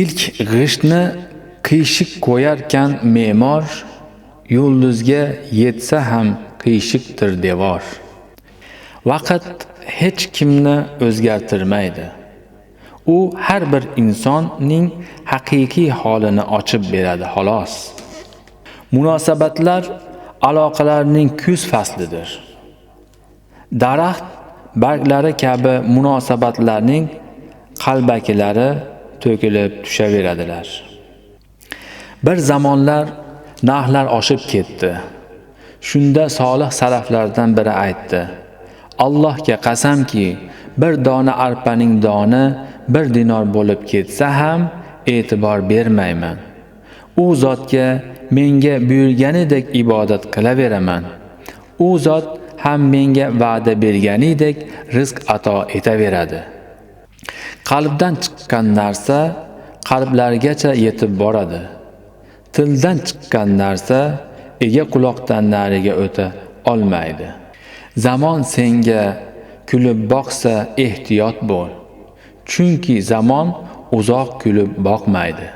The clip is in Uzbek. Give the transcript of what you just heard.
ilk g'ishtni qiyshiq qo'yarkan me'mor yulduzga yetsa ham qiyshiqdir devor. Vaqt hech kimni o'zgartirmaydi. U har bir insonning haqiqiy holini ochib beradi xolos. Munosabatlar aloqalarning kuz faslidir. Daraxt barglari kabi munosabatlarning qalbakilari to'kilib tushaveradilar. Bir zamonlar narxlar oshib ketdi. Shunda solih saraflardan biri aytdi allohga qasamki bir dona arpaning doni bir dinor bo'lib ketsa ham e'tibor bermayman. U zotga menga buyurganidek ibodat qilaveraman. U zot ham menga va'da berganidek rizq ato etaveradi. Qalbdan chiqqan narsa qalblargacha yetib boradi. Tildan chiqqan narsa ega quloqdan nariga o'ta olmaydi. Zamon senga kulib boqsa ehtiyot bo'l. Chunki zamon uzoq kulib boqmaydi.